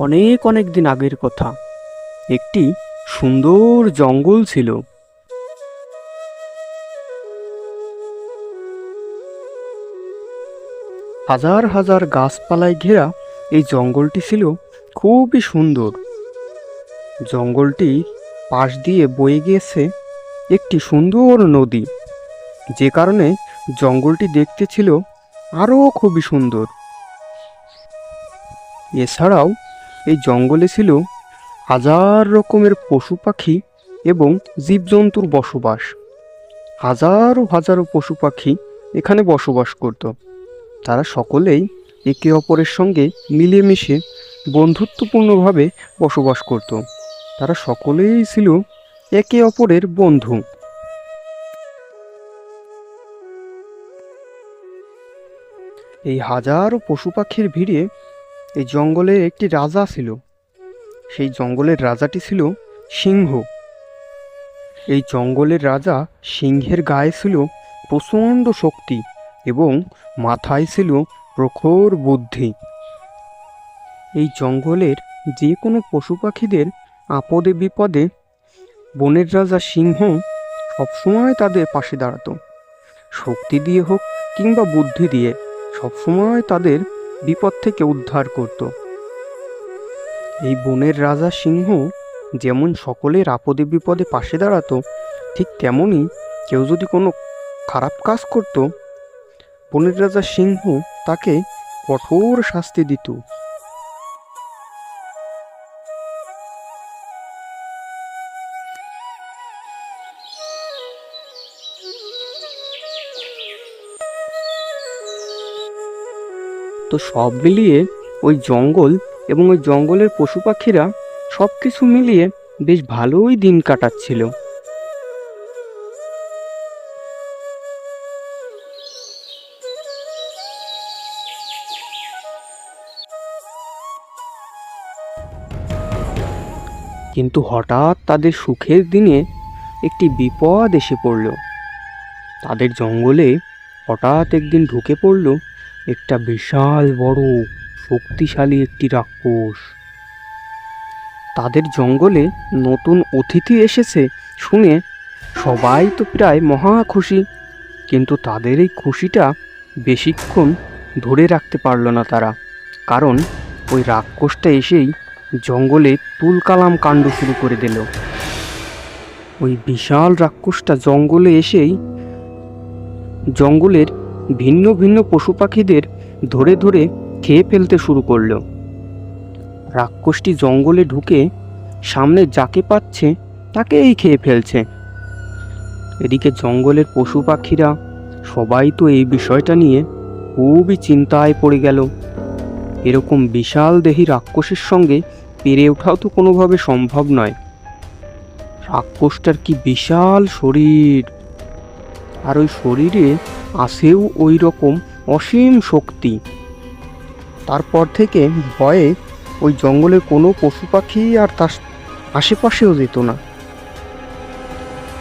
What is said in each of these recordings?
অনেক অনেক দিন আগের কথা। একটি সুন্দর জঙ্গল ছিল। হাজার হাজার গাছপালায় ঘেরা এই জঙ্গলটি ছিল খুবই সুন্দর। জঙ্গলটি পাশ দিয়ে বয়ে গিয়েছে একটি সুন্দর নদী। যে কারণে জঙ্গলটি দেখতে ছিল আরও খুবই সুন্দর। এছাড়াও এই জঙ্গলে ছিল হাজার রকমের পশু পাখি এবং জীবজন্তুর বসবাস। হাজারো হাজারো পশু পাখি এখানে বসবাস করত। তারা সকলেই একে অপরের সঙ্গে মিলেমিশে বন্ধুত্বপূর্ণভাবে বসবাস করত। তারা সকলেই ছিল একে অপরের বন্ধু। এই হাজারো পশু পাখির ভিড়ে এই জঙ্গলে একটি রাজা ছিল। সেই জঙ্গলের রাজাটি ছিল সিংহ। এই জঙ্গলের রাজা সিংহের গায়ে ছিল প্রচণ্ড শক্তি এবং মাথায় ছিল প্রখর বুদ্ধি। এই জঙ্গলের যে কোনো পশু পাখিদের আপদে বিপদে বনের রাজা সিংহ সবসময় তাদের পাশে দাঁড়াতো। শক্তি দিয়ে হোক কিংবা বুদ্ধি দিয়ে সবসময় তাদের বিপদ থেকে উদ্ধার করত। এই বনের রাজা সিংহ যেমন সকলের আপদে বিপদে পাশে দাঁড়াতো, ঠিক তেমনই কেউ যদি কোনো খারাপ কাজ করত, বনের রাজা সিংহ তাকে কঠোর শাস্তি দিত। তো সব মিলিয়ে ওই জঙ্গল এবং ওই জঙ্গলের পশু পাখিরা সব কিছু মিলিয়ে বেশ ভালোই দিন কাটাচ্ছিল। কিন্তু হঠাৎ তাদের সুখের দিনে একটি বিপদ এসে পড়ল। তাদের জঙ্গলে হঠাৎ একদিন ঢুকে পড়ল একটা বিশাল বড়, শক্তিশালী একটি রাক্ষস। তাদের জঙ্গলে নতুন অতিথি এসেছে শুনে সবাই তো প্রায় মহা খুশি, কিন্তু তাদের এই খুশিটা বেশিক্ষণ ধরে রাখতে পারল না তারা, কারণ ওই রাক্ষসটা এসেই জঙ্গলে তুলকালাম কাণ্ড শুরু করে দিল। ওই বিশাল রাক্ষসটা জঙ্গলে এসেই জঙ্গলের ভিন্ন ভিন্ন পশু পাখিদের ধরে ধরে খেয়ে ফেলতে শুরু করল। রাক্ষসটি জঙ্গলে ঢুকে সামনে যাকে পাচ্ছে তাকেই খেয়ে ফেলছে। এদিকে জঙ্গলের পশু পাখিরা সবাই তো এই বিষয়টা নিয়ে খুবই চিন্তায় পড়ে গেল। এরকম বিশাল দেহী রাক্ষসের সঙ্গে পেরে ওঠাও তো কোনোভাবে সম্ভব নয়। রাক্ষসটার কি বিশাল শরীর! আর ওই শরীরে আসেও ওই রকম অসীম শক্তি। তারপর থেকে ভয়ে ওই জঙ্গলে কোনো পশু পাখি আর তার আশেপাশেও যেত না।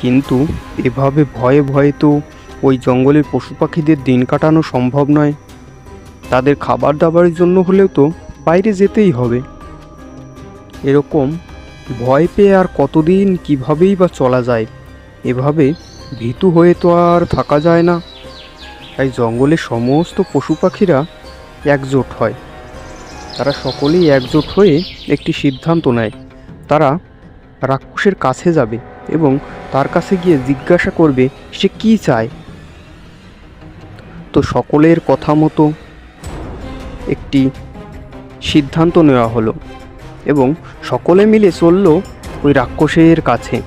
কিন্তু এভাবে ভয়ে ভয়ে তো ওই জঙ্গলের পশু পাখিদের দিন কাটানো সম্ভব নয়। তাদের খাবার দাবারের জন্য হলেও তো বাইরে যেতেই হবে। এরকম ভয় পেয়ে আর কতদিন কিভাবেই বা চলা যায়, এভাবে ভীতু হয়ে তো আর থাকা যায় না। তাই জঙ্গলে সমস্ত পশু পাখিরা একজোট হয়। তারা সকলেই একজোট হয়ে একটি সিদ্ধান্ত নেয়। তারা রাক্ষসের কাছে যাবে এবং তার কাছে গিয়ে জিজ্ঞাসা করবে, সে কি চায়? তো সকলের কথা মতো একটি সিদ্ধান্ত নেওয়া হলো এবং সকলে মিলে চলল ওই রাক্ষসের কাছে।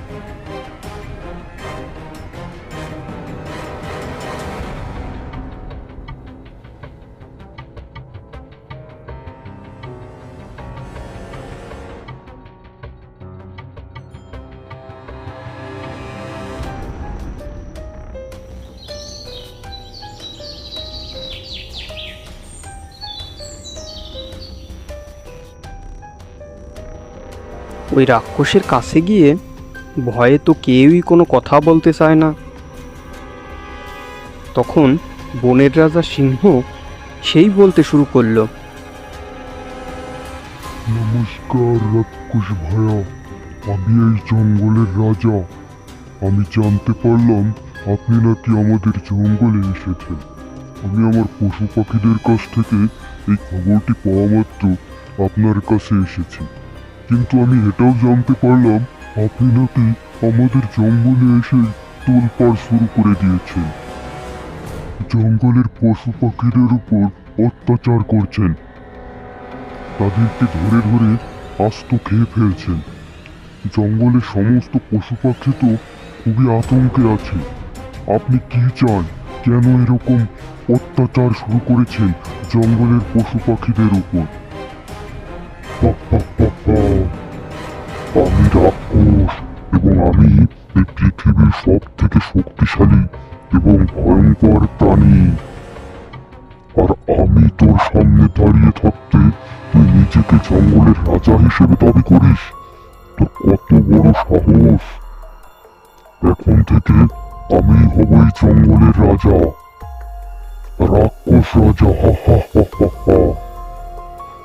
ওই রাক্ষসের কাছে গিয়ে ভয়ে তো কেউই কোনো কথা বলতে চায় না। তখন বনের রাজা সিংহ সেই বলতে শুরু করল, নমস্কার রাক্ষস ভায়া, আমি এই জঙ্গলের রাজা। আমি জানতে পারলাম আপনি নাকি আমাদের জঙ্গলে এসেছেন। আমি আমার পশু পাখিদের কাছ থেকে এই খবরটি পাওয়া মাত্র আপনার কাছে এসেছি। কিন্তু আমি এটাও জানতে পারলাম, আপনি নাকি আমাদের জঙ্গলে এসে তোলপাড় শুরু করে দিয়েছেন। জঙ্গলের পশু পাখিদের উপর অত্যাচার করছেন। তাদেরকে ধরে ধরে আস্ত খেয়ে ফেলছেন। জঙ্গলের সমস্ত পশু পাখি তো খুবই আতঙ্কে আছে। আপনি কি চান, কেন এরকম অত্যাচার শুরু করেছেন জঙ্গলের পশু পাখিদের উপর। আমি রাক্ষস এবং আমি এই পৃথিবীর সব থেকে শক্তিশালী এবং ভয়ঙ্কর প্রাণী। আর আমি তোর সামনে দাঁড়িয়ে থাকতে তুই নিজেকে জঙ্গলের রাজা হিসেবে দাবি করিস? তোর কত বড় সাহস? এখন থেকে আমি হব এই জঙ্গলের রাজা। রাক্ষস রাজা, হা হা হা হা হা।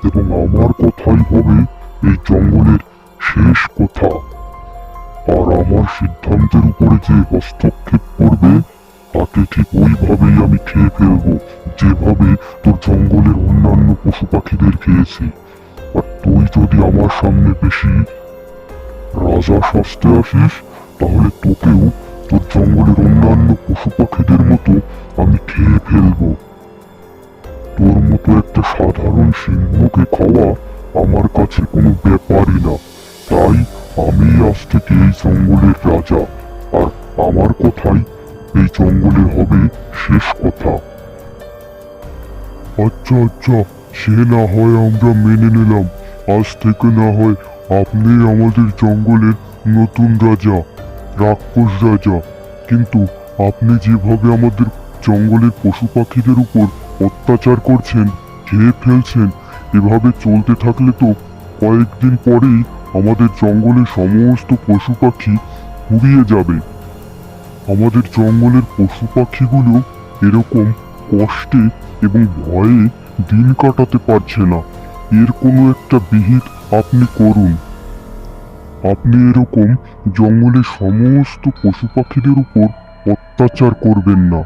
এবং আমার কথাই হবে এই জঙ্গলের শেষ কথা। আর আমার সিদ্ধান্তের উপরে যে হস্তক্ষেপ করবে, তাকে ঠিক ওইভাবেই আমি খেয়ে ফেলব, যেভাবে তোর জঙ্গলের অন্যান্য পশু পাখিদের খেয়েছি। আর তুই যদি আমার সামনে বেশি রাজা সাজতে আসিস, তাহলে তোকেও তোর জঙ্গলের অন্যান্য পশু পাখিদের মতো আমি খেয়ে ফেলব। তোর মতো একটা সাধারণ সিংহকে খাওয়া আমার কাছে কোনো ব্যাপারই না। তাই আমি আজ থেকে এই জঙ্গলের রাজা। আর আমার কথাই এই জঙ্গলের হবে শেষ কথা। আচ্ছা আচ্ছা সে না হয় আমরা মেনে নিলাম। আজ থেকে না হয় আপনি আমাদের জঙ্গলের নতুন রাজা, রাক্ষস রাজা। কিন্তু আপনি যেভাবে আমাদের জঙ্গলের পশু পাখিদের উপর অত্যাচার করছেন, খেয়ে ফেলছেন, এভাবে চলতে থাকলে তো কয়েকদিন পরেই আমাদের জঙ্গলে সমস্ত পশু পাখি ফুরিয়ে যাবে। আমাদের জঙ্গলের পশু পাখিগুলো এরকম কষ্টে এবং ভয়ে দিন কাটাতে পারছে না। এর কোনো একটা বিহিত আপনি করুন। আপনি এরকম জঙ্গলে সমস্ত পশু পাখিদের উপর অত্যাচার করবেন না,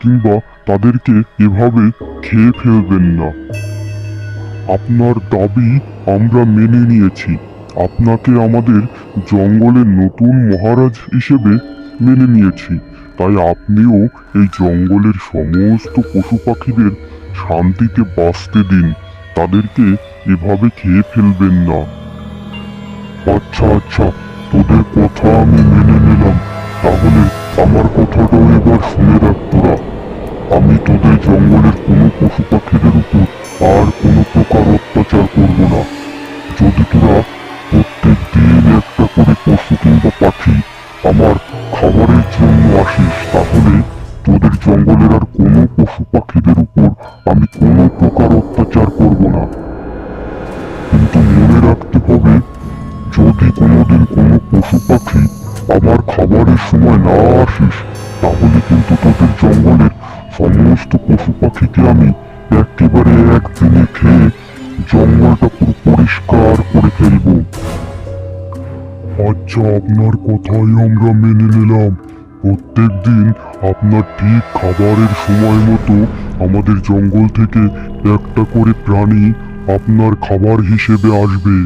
কিংবা তাদেরকে এভাবে খেয়ে ফেলবেন না। আপনার দাবি আমরা মেনে নিয়েছি। আপনাকে আমাদের জঙ্গলের নতুন মহারাজ হিসেবে মেনে নিয়েছি। তাই আপনিও এই জঙ্গলের সমস্ত পশু পাখিদের শান্তিতে বাঁচতে দিন। তাদেরকে এভাবে খেয়ে ফেলবেন না। আচ্ছা আচ্ছা তোদের কথা আমি মেনে নিলাম। তাহলে আমার কথাটাও এবার শুনে রাখ তোরা। আমি তোদের জঙ্গলের কোনো পশু পাখিদের উপর আর কোনো প্রকার অত্যাচার করব না। যদি তোরা আমার খাবারের জন্য আসিস, তাহলে তোদের জঙ্গলের আর কোনো পশু পাখিদের উপর আমি কোনো প্রকার অত্যাচার করব না। কিন্তু মনে রাখতে হবে, যদি কোনোদিন কোনো পশু পাখি আমার খাবারের সময় না আসিস, তাহলে কিন্তু তোদের জঙ্গলের সমস্ত পশু পাখিকে আমি একেবারে একদিনে খেয়ে জঙ্গলটা পুরো পরিষ্কার করে ফেলব। আচ্ছা আপনার কথাই আমরা মেনে নিলাম। প্রত্যেক দিন আপনার ঠিক খাবারের সময় মতো আমাদের জঙ্গল থেকে একটা করে প্রাণী আপনার খাবার হিসেবে আসবে।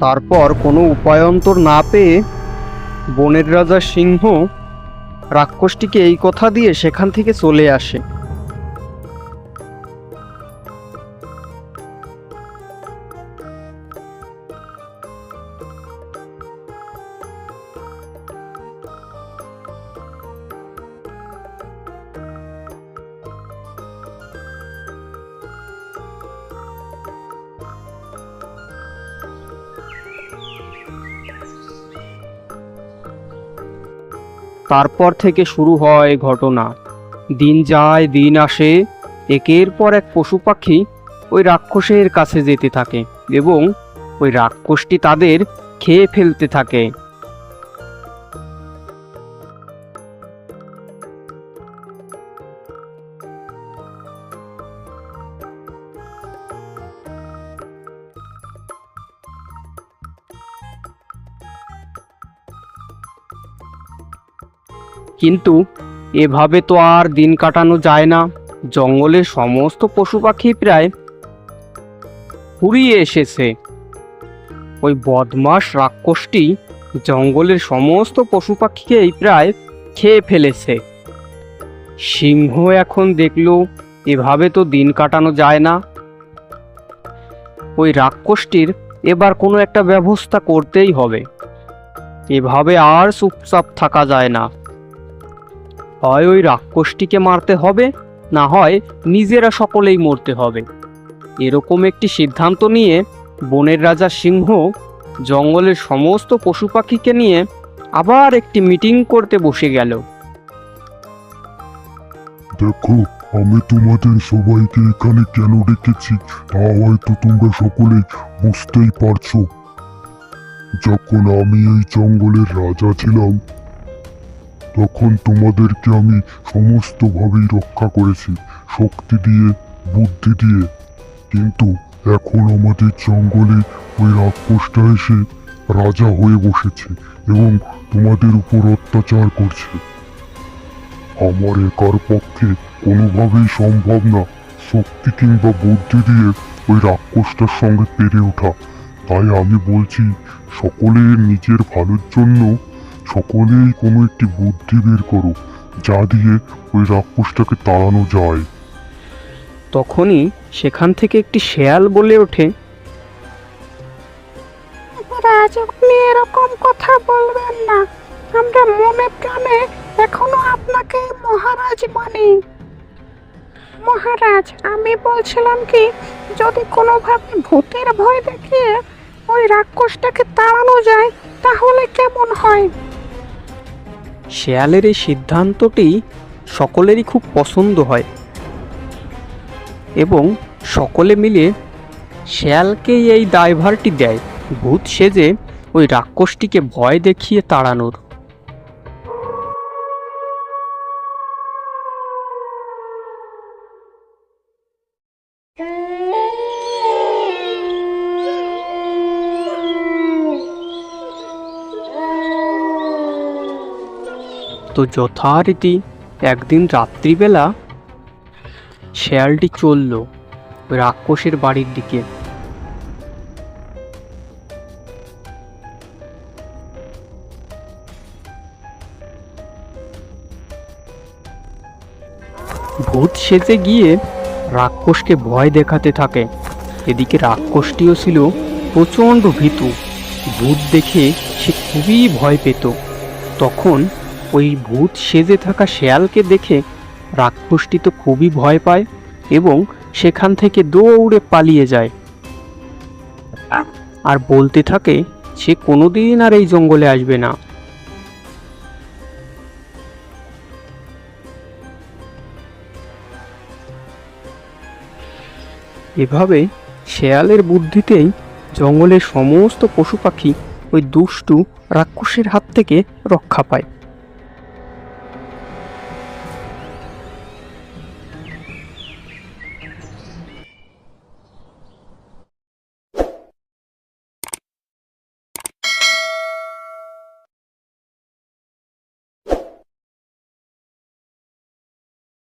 তারপর কোনো উপায়ন্তর না পেয়ে বনের রাজা সিংহ রাক্ষসটিকে এই কথা দিয়ে সেখান থেকে চলে আসে। তারপর থেকে শুরু হয় ঘটনা। দিন যায়, দিন আসে, একের পর এক পশু পাখি ওই রাক্ষসের কাছে যেতে থাকে এবং ওই রাক্ষসটি তাদের খেয়ে ফেলতে থাকে। কিন্তু এভাবে তো আর দিন কাটানো যায় না। জঙ্গলের সমস্ত পশু পাখি প্রায় ফুরিয়ে এসেছে। ওই বদমাস রাক্ষসটি জঙ্গলের সমস্ত পশু পাখিকেই প্রায় খেয়ে ফেলেছে। সিংহ এখন দেখল এভাবে তো দিন কাটানো যায় না। ওই রাক্ষসটির এবার কোনো একটা ব্যবস্থা করতেই হবে। এভাবে আর চুপচাপ থাকা যায় না। হয় ওই রাক্ষসটিকে মারতে হবে, না হয় নিজেরা সকলেই মরতে হবে। এরকম একটি সিদ্ধান্ত নিয়ে বনের রাজা সিংহ জঙ্গলের সমস্ত পশু পাখিকে নিয়ে আবার একটি মিটিং করতে বসে গেল। দেখো, আমি তোমাদের সবাইকে এখানে কেন ডেকেছি, তা হয়তো তোমরা সকলেই বুঝতেই পারছ। যখন আমি এই জঙ্গলের রাজা ছিলাম তখন তোমাদেরকে আমি সমস্তভাবেই রক্ষা করেছি, শক্তি দিয়ে, বুদ্ধি দিয়ে। কিন্তু এখন আমাদের জঙ্গলে ওই রাক্ষসটা এসে রাজা হয়ে বসেছে এবং তোমাদের উপর অত্যাচার করছে। আমার একার পক্ষে কোনোভাবেই সম্ভব না শক্তি কিংবা বুদ্ধি দিয়ে ওই রাক্ষসটার সঙ্গে পেরে ওঠা। তাই আমি বলছি, সকলের নিজের ভালোর জন্য সকলেই কোনো একটি বুদ্ধি বের করো যা দিয়ে ওই রাক্ষসটাকে তাড়ানো যায়। তখনই সেখান থেকে একটি শেয়াল বলে ওঠে মহারাজ আপনি এরকম কথা বলবেন না। আমরা মনে প্রাণে এখনও আপনাকে মহারাজ মানি। মহারাজ আমি বলছিলাম কি যদি কোনোভাবে ভূতের ভয় দেখিয়ে ওই রাক্ষসটাকে তাড়ানো যায় তাহলে কেমন হয়? শেয়ালের এই সিদ্ধান্তটি সকলেরই খুব পছন্দ হয় এবং সকলে মিলে শেয়ালকেই এই দায়ভারটি দেয়। ভূত সেজে ওই রাক্ষসটিকে ভয় দেখিয়ে তাড়ানোর। তো যথারীতি একদিন রাত্রিবেলা শেয়ালটি চলল রাক্ষসের বাড়ির দিকে। ভূত সেজে গিয়ে রাক্ষসকে ভয় দেখাতে থাকে। এদিকে রাক্ষসটিও ছিল প্রচণ্ড ভীতু। ভূত দেখে সে খুবই ভয় পেত। তখন ওই ভূত সেজে থাকা শেয়ালকে দেখে রাক্ষসটি তো খুবই ভয় পায় এবং সেখান থেকে দৌড়ে পালিয়ে যায়। আর বলতে থাকে, সে কোনোদিন আর এই জঙ্গলে আসবে না। এভাবে শেয়ালের বুদ্ধিতেই জঙ্গলের সমস্ত পশু পাখি ওই দুষ্টু রাক্ষসের হাত থেকে রক্ষা পায়।